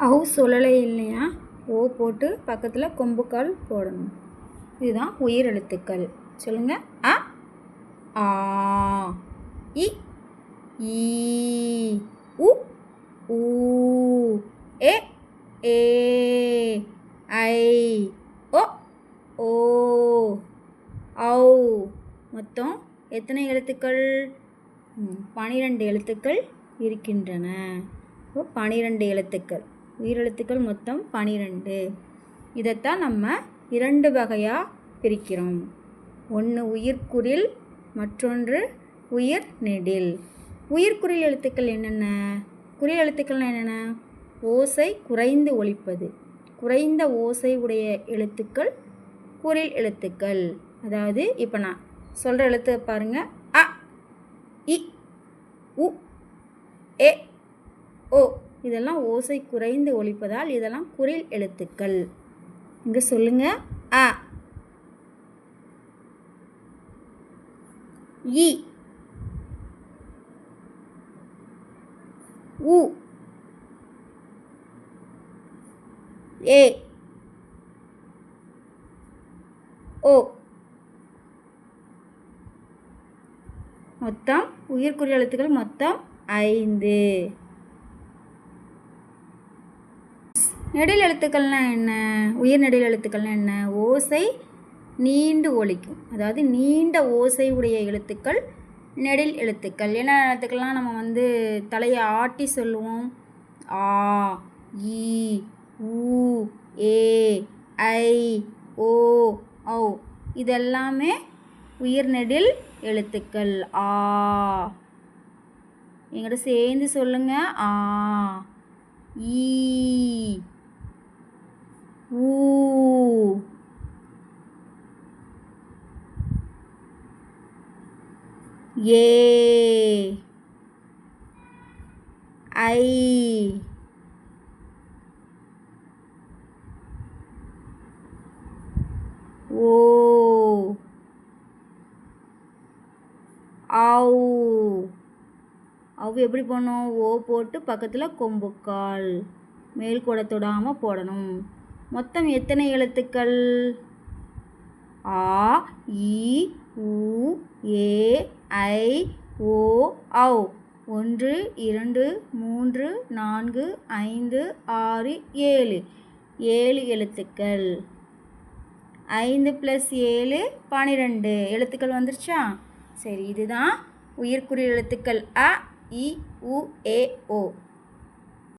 அவு சொல்லலை இல்லையா? ஓ போட்டு பக்கத்தில் கொம்புக்கால் போடணும். இதுதான் உயிர் எழுத்துக்கள் சொல்லுங்க. அ ஆ இ ஈ உ ஊ ஏ ஏ ஐ ஓ ஓ ஔ. மொத்தம் எத்தனை எழுத்துக்கள்? பனிரெண்டு எழுத்துக்கள் இருக்கின்றன. பனிரெண்டு எழுத்துக்கள். உயிரெழுத்துக்கள் மொத்தம் பனிரெண்டு. இதைத்தான் நம்ம இரண்டு வகையாக பிரிக்கிறோம். ஒன்று உயிர்க்குறில் மற்றொன்று உயிர் நெடில் உயிர்க்குறில் எழுத்துக்கள் என்னென்ன? குறில் எழுத்துக்கள் என்னென்ன? ஓசை குறைந்து ஒழிப்பது. குறைந்த ஓசை உடைய எழுத்துக்கள் குறில் எழுத்துக்கள். அதாவது இப்போ நான் சொல்கிற எழுத்து பாருங்கள் அ இ உ ஏ ஓ இதெல்லாம் ஓசை குறைந்து ஒழிப்பதால் இதெல்லாம் குறில் எழுத்துக்கள். இங்கே சொல்லுங்க. அ. இ. உ. ஏ. ஓ. மொத்தம் உயிர்க்குறி எழுத்துக்கள் மொத்தம் ஐந்து. நெடில் எழுத்துக்கள்னால் என்ன? உயிர் நெடில் எழுத்துக்கள்னால் என்ன? ஓசை நீண்டு ஒழிக்கும் அதாவது நீண்ட ஓசை உடைய எழுத்துக்கள் நெடில் எழுத்துக்கள். என்ன எழுத்துக்கள்லாம் நம்ம வந்து தலையை ஆட்டி சொல்லுவோம். ஆ ஈ ஊ ஏ ஐ ஓ ஔ. இதெல்லாமே உயிர் நெடில் எழுத்துக்கள். ஆ. எங்கிட்ட சேர்ந்து சொல்லுங்கள் ஆ ஈ ஊ ஏ ஐ ஓ ஔ அவு எப்படி போடணும்? ஓ போட்டு பக்கத்தில் கொம்புக்கால். மேல் கூட தொடாமல் போடணும். மொத்தம் எத்தனை எழுத்துக்கள்? ஆ இ உ ஏ ஐ ஓ ஔ. ஒன்று இரண்டு மூன்று நான்கு ஐந்து ஆறு ஏழு. ஏழு எழுத்துக்கள். ஐந்து ப்ளஸ் ஏழு பன்னிரெண்டு எழுத்துக்கள் வந்துருச்சா? சரி இதுதான் உயிர்க்குறி எழுத்துக்கள். அ இ உ ஏ ஓ.